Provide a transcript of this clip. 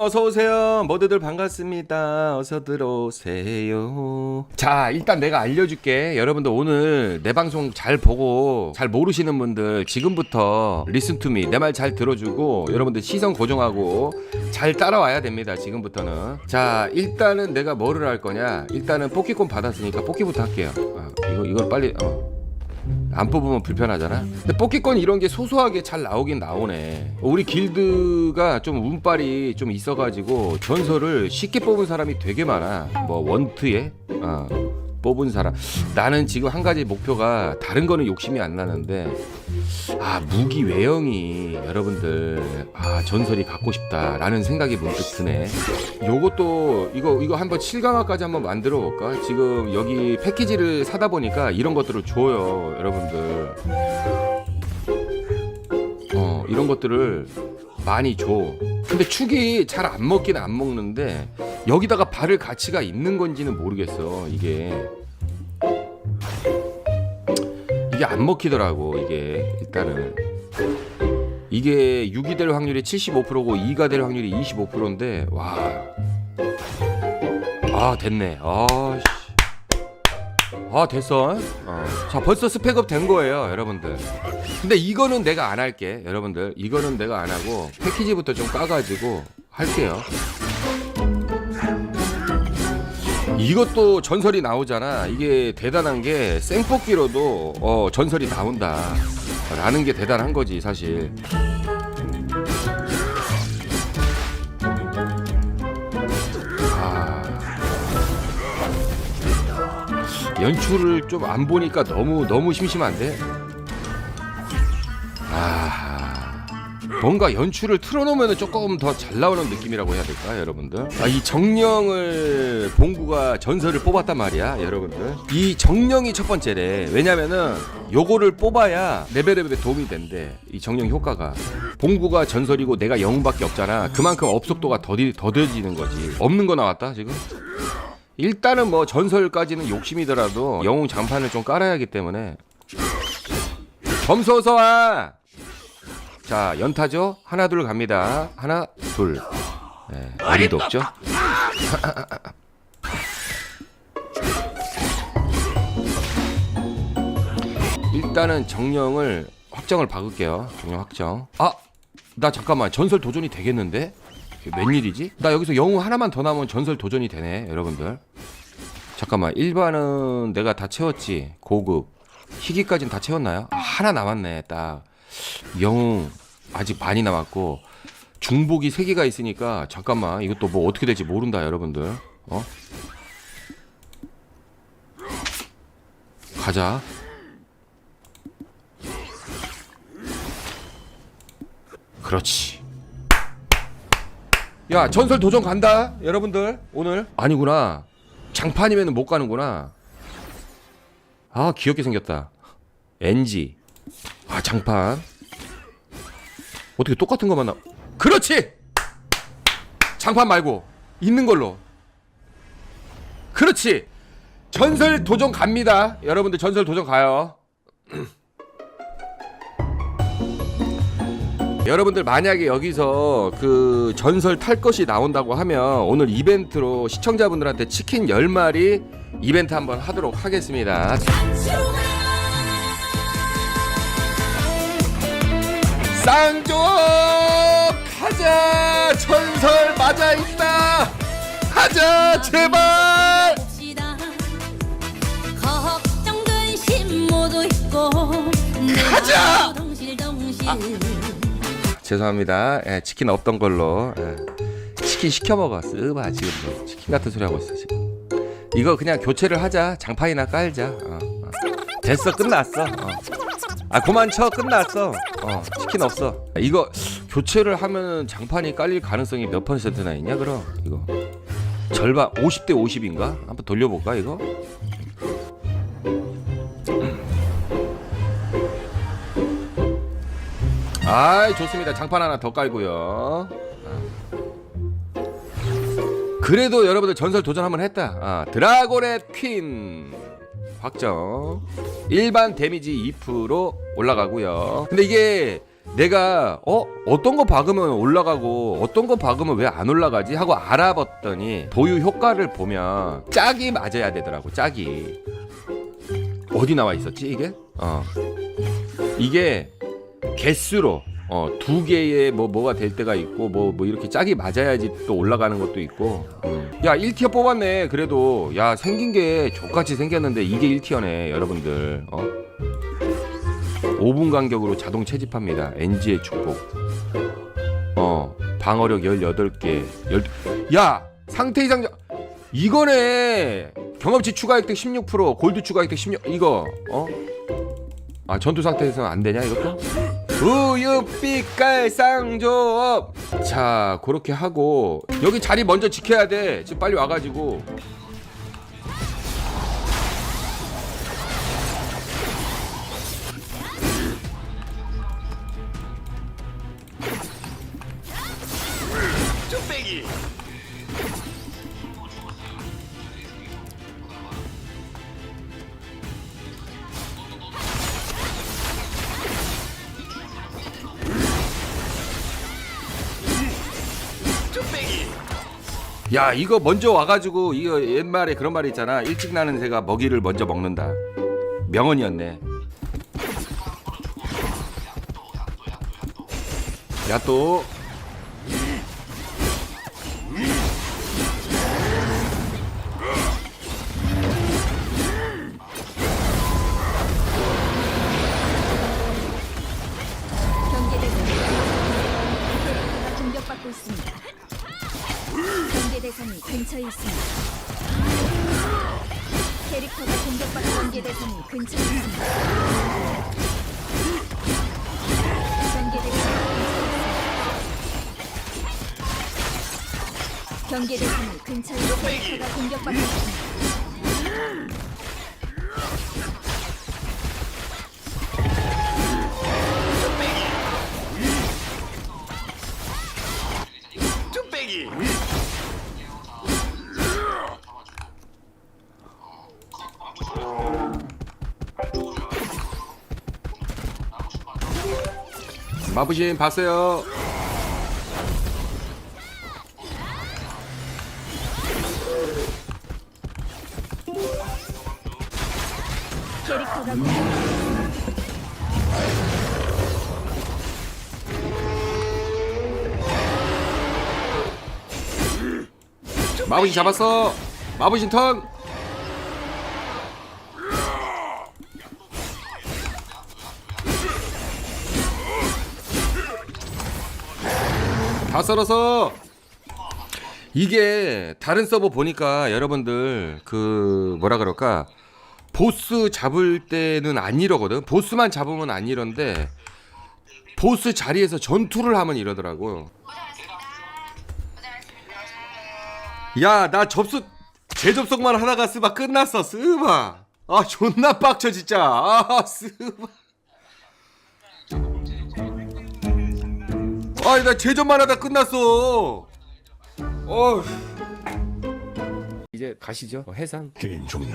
어서 오세요. 모두들 반갑습니다. 어서 들어오세요. 자, 일단 내가 알려줄게. 여러분들 오늘 내 방송 잘 보고 잘 모르시는 분들 지금부터 리슨 투미 내 말 잘 들어주고 여러분들 시선 고정하고 잘 따라와야 됩니다. 지금부터는. 자, 일단은 내가 뭐를 할 거냐? 일단은 뽑기권 받았으니까 뽑기부터 할게요. 아, 이거 이걸 빨리 어. 안 뽑으면 불편하잖아. 근데 뽑기권 이런 게 소소하게 잘 나오긴 나오네. 우리 길드가 좀 운빨이 좀 있어가지고 전설을 쉽게 뽑은 사람이 되게 많아. 뭐 원트에 어, 뽑은 사람. 나는 지금 한 가지 목표가 다른 거는 욕심이 안 나는데 아 무기 외형이 여러분들 아 전설이 갖고 싶다라는 생각이 문득 드네. 요것도 이거 이거 한번 7강화까지 한번 만들어 볼까? 지금 여기 패키지를 사다 보니까 이런 것들을 줘요, 여러분들. 어 이런 것들을 많이 줘. 근데 축이 잘 안 먹긴 안 먹는데 여기다가 바를 가치가 있는 건지는 모르겠어. 이게 이게 안 먹히더라고 이게 일단은 이게 6이 될 확률이 75%고 2가 될 확률이 25%인데 와. 아 됐네. 아 씨. 아 됐어. 어. 자 벌써 스펙업 된 거예요, 여러분들. 근데 이거는 내가 안 할게, 여러분들. 이거는 내가 안 하고 패키지부터 좀 까가지고 할게요. 이것도 전설이 나오잖아. 이게 대단한 게 생뽑기로도 어, 전설이 나온다. 라는 게 대단한 거지, 사실. 아. 연출을 좀 안 보니까 너무 너무 심심한데. 뭔가 연출을 틀어놓으면 조금 더 잘 나오는 느낌이라고 해야 될까, 여러분들? 아, 이 정령을 봉구가 전설을 뽑았단 말이야, 여러분들. 이 정령이 첫 번째래. 왜냐면은 요거를 뽑아야 레벨업에 도움이 된대. 이 정령 효과가. 봉구가 전설이고 내가 영웅밖에 없잖아. 그만큼 업속도가 더디, 더뎌지는 거지. 없는 거 나왔다, 지금? 일단은 뭐 전설까지는 욕심이더라도 영웅 장판을 좀 깔아야 하기 때문에 점수 어서 와. 자 연타죠. 하나 둘 갑니다. 하나 둘. 네, 어리도 없죠. 일단은 정령을 확정을 박을게요. 정령 확정. 아, 나 잠깐만 전설 도전이 되겠는데? 웬일이지? 나 여기서 영웅 하나만 더 남으면 전설 도전이 되네, 여러분들. 잠깐만, 일반은 내가 다 채웠지. 고급. 희귀까지는 다 채웠나요? 아, 하나 남았네, 딱. 영웅 아직 많이 남았고 중복이 세 개가 있으니까 잠깐만 이것도 뭐 어떻게 될지 모른다, 여러분들. 어? 가자. 그렇지. 야 전설 도전 간다 여러분들 오늘 아니구나 장판이면 못 가는구나 아 귀엽게 생겼다 NG 아 장판. 어떻게 똑같은 것만 나 그렇지! 장판 말고 있는 걸로. 그렇지! 전설 도전 갑니다. 여러분들 전설 도전 가요. 여러분들 만약에 여기서 그 전설 탈 것이 나온다고 하면 오늘 이벤트로 시청자분들한테 치킨 10마리 이벤트 한번 하도록 하겠습니다. 쌍조 가자 전설 맞아 있다 가자 제발 가자! 동실동실 죄송합니다. 예, 치킨 없던 걸로 예. 치킨 시켜 먹어. 쓰바 지금 뭐 치킨 같은 소리 하고 있어 지금. 이거 그냥 교체를 하자. 장판이나 깔자. 어, 어. 됐어 끝났어. 어. 아 그만 쳐 끝났어. 어, 치킨 없어. 이거 교체를 하면 장판이 깔릴 가능성이 몇 퍼센트나 있냐 그럼 이거 절반 50대 50인가? 한번 돌려볼까 이거? 아이 좋습니다. 장판 하나 더 깔고요. 아. 그래도 여러분들 전설 도전 한번 했다. 아, 드라곤의 퀸 확정. 일반 데미지 2% 올라가고요. 근데 이게 내가 어? 어떤 거 박으면 올라가고 어떤 거 박으면 왜 안 올라가지? 하고 알아봤더니 보유 효과를 보면 짝이 맞아야 되더라고 짝이. 어디 나와 있었지 이게? 어. 이게 개수로 어 두 개의 뭐 뭐가 될 때가 있고 뭐뭐 이렇게 짝이 맞아야지 또 올라가는 것도 있고. 음. 야 1티어 뽑았네. 그래도. 야 생긴 게 족같이 생겼는데 이게 1티어네 여러분들. 어? 5분 간격으로 자동 채집합니다. NG의 축복. 어 방어력 18개. 1야 상태 이상 자- 이거네. 경험치 추가 획득 16% 골드 추가 획득 16 이거. 어? 아 전투 상태에서는 안 되냐 이것도? 우유 빛깔 쌍조업. 자 그렇게 하고 여기 자리 먼저 지켜야 돼. 지금 빨리 와가지고 야 이거 먼저 와가지고 이거 옛말에 그런 말이 있잖아. 일찍 나는 새가 먹이를 먼저 먹는다. 명언이었네. 야또 근처에 있습니다. 캐릭터가 공격받고 경계 대상이 근처에 있습니다. 경계 대상이 근처에 있습니다. 경계 대상이 근처에 캐릭터가 공격받고 있습니다. 마부신 봤어요. 마부신 잡았어. 마부신 턴 다 썰어서. 이게 다른 서버 보니까 여러분들 그 뭐라 그럴까? 보스 잡을 때는 안 이러거든. 보스만 잡으면 안 이런데 보스 자리에서 전투를 하면 이러더라고요 야나 접수 재접속만 하다가 쓰바 끝났어. 쓰바. 아 존나 빡쳐 진짜. 아 쓰바 아니 나 재접만 하다 끝났어. 어 이제 가시죠. 해산. 게임 종료.